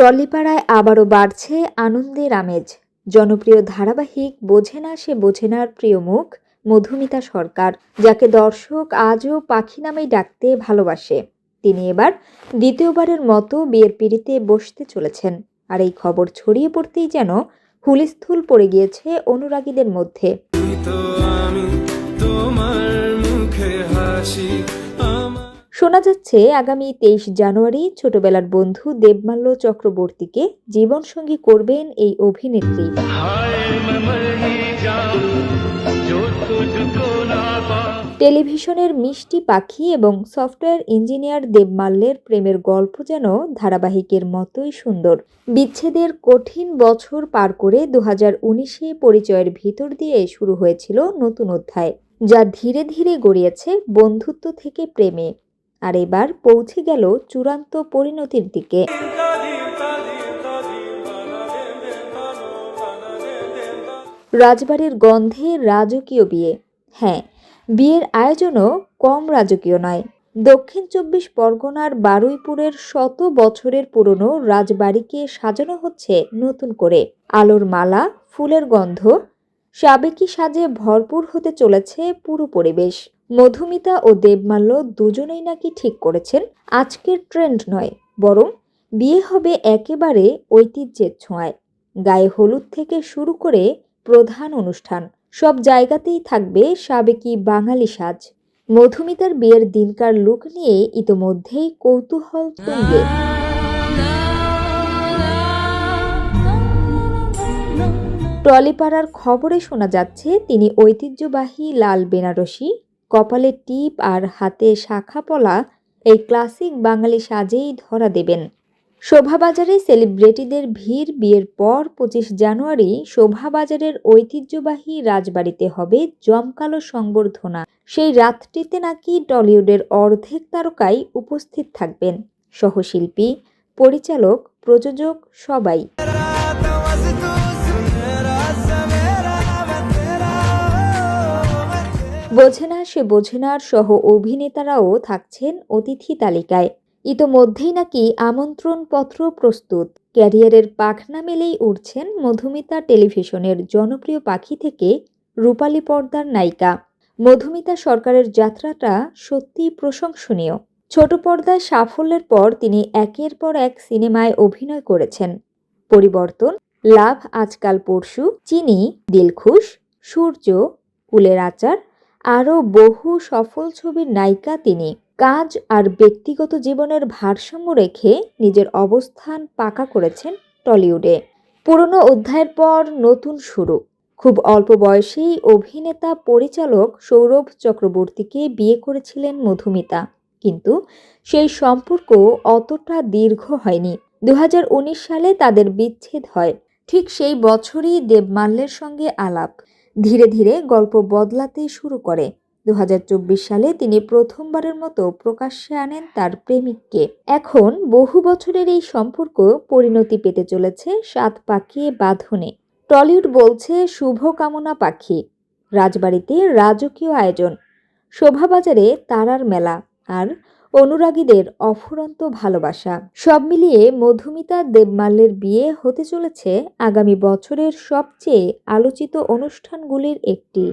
টলিপাড়ায় আবারও বাড়ছে আনন্দের আমেজ। জনপ্রিয় ধারাবাহিক বোঝে না সে বোঝে নার প্রিয় মুখ, মধুমিতা সরকার, যাকে দর্শক আজও পাখি নামেই ডাকতে ভালোবাসে। তিনি এবার দ্বিতীয়বারের মতো বিয়ের পিড়িতে বসতে চলেছেন। আর এই খবর ছড়িয়ে পড়তেই যেন হুলিস্থুল পড়ে গিয়েছে অনুরাগীদের মধ্যে। তোমার মুখে হাসি শোনা যাচ্ছে, আগামী তেইশ জানুয়ারি ছোটবেলার বন্ধু দেবমাল্য চক্রবর্তীকে জীবনসঙ্গী করবেন এই অভিনেত্রী। টেলিভিশনের মিষ্টি পাখি এবং সফটওয়্যার ইঞ্জিনিয়ার দেবমাল্যের প্রেমের গল্প যেন ধারাবাহিকের মতোই সুন্দর। বিচ্ছেদের কঠিন বছর পার করে দু হাজার উনিশে পরিচয়ের ভিতর দিয়ে শুরু হয়েছিল নতুন অধ্যায়, যা ধীরে ধীরে গড়িয়েছে বন্ধুত্ব থেকে প্রেমে। আর এবার পৌঁছে গেল চূড়ান্ত পরিণতির দিকে। রাজবাড়ির গন্ধে রাজকীয় বিয়ে। হ্যাঁ বিয়ের আয়োজনও কম রাজকীয় নয়। দক্ষিণ চব্বিশ পরগনার বারুইপুরের শত বছরের পুরনো রাজবাড়িকে সাজানো হচ্ছে নতুন করে। আলোর মালা, ফুলের গন্ধ, সাবেকি সাজে ভরপুর হতে চলেছে পুরো পরিবেশ। মধুমিতা ও দেবমাল্য দুজনেই নাকি ঠিক করেছেন, আজকের ট্রেন্ড নয়, বরং বিয়ে হবে একেবারে ঐতিহ্যের ছোঁয়ায়। গায়ে হলুদ থেকে শুরু করে প্রধান অনুষ্ঠান, সব জায়গাতেই থাকবে সাবেকি বাঙালি সাজ। মধুমিতার বিয়ের দিনকার লুক নিয়ে ইতোমধ্যেই কৌতূহল তুঙ্গে। টলিপাড়ার খবরে শোনা যাচ্ছে, তিনি ঐতিহ্যবাহী লাল বেনারসি কপালে টিপ আর হাতে শাখা পলা এই ক্লাসিক বাঙালি সাজেই ধরা দেবেন। শোভাবাজারে সেলিব্রিটিদের ভিড় বিয়ের পর পঁচিশ জানুয়ারি শোভাবাজারের ঐতিহ্যবাহী রাজবাড়িতে হবে জমকালো সংবর্ধনা। সেই রাতটিতে নাকি টলিউডের অর্ধেক তারকাই উপস্থিত থাকবেন। সহশিল্পী, পরিচালক, প্রযোজক সবাই। বোঝে না সে বোঝে নার সহ অভিনেতারাও থাকছেন অতিথি তালিকায়। ইতোমধ্যেই নাকি আমন্ত্রণপত্র প্রস্তুত। ক্যারিয়ারের পাখনা মেলেই উঠছেন মধুমিতা টেলিভিশনের জনপ্রিয় পাখি থেকে রূপালী পর্দার নায়িকা। মধুমিতা সরকারের যাত্রাটা সত্যিই প্রশংসনীয়। ছোট পর্দায় সাফল্যের পর তিনি একের পর এক সিনেমায় অভিনয় করেছেন। পরিবর্তন, লাভ আজকাল পরশু, চিনি, দিলখুশ, সূর্য কুলের আচার আরও বহু সফল ছবির নায়িকা তিনি। কাজ আর ব্যক্তিগত জীবনের ভারসাম্য রেখে নিজের অবস্থান পাকা করেছেন টলিউডে। পুরনো অধ্যায়ের পর নতুন শুরু। খুব অল্প বয়সেই অভিনেতা পরিচালক সৌরভ চক্রবর্তীকে বিয়ে করেছিলেন মধুমিতা। কিন্তু সেই সম্পর্ক অতটা দীর্ঘ হয়নি। দু হাজার উনিশ সালে তাদের বিচ্ছেদ হয়। ঠিক সেই বছরই দেবমাল্যের সঙ্গে আলাপ। ধীরে ধীরে গল্প বদলাতে শুরু করে। দু হাজার চব্বিশ সালে তিনি প্রথমবারের মতো প্রকাশ্যে আনেন তার প্রেমিককে। এখন বহু বছরের এই সম্পর্ক পরিণতি পেতে চলেছে সাত পাখিয়ে বাঁধনে। টলিউড বলছে শুভ কামনা পাখি। রাজবাড়িতে রাজকীয় আয়োজন। শোভাবাজারে তারার মেলা। আর অনুরাগীদের অফুরন্ত ভালোবাসা। সব মিলিয়ে মধুমিতা দেবমাল্যের বিয়ে হতে চলেছে আগামী বছরের সবচেয়ে আলোচিত অনুষ্ঠানগুলির একটি।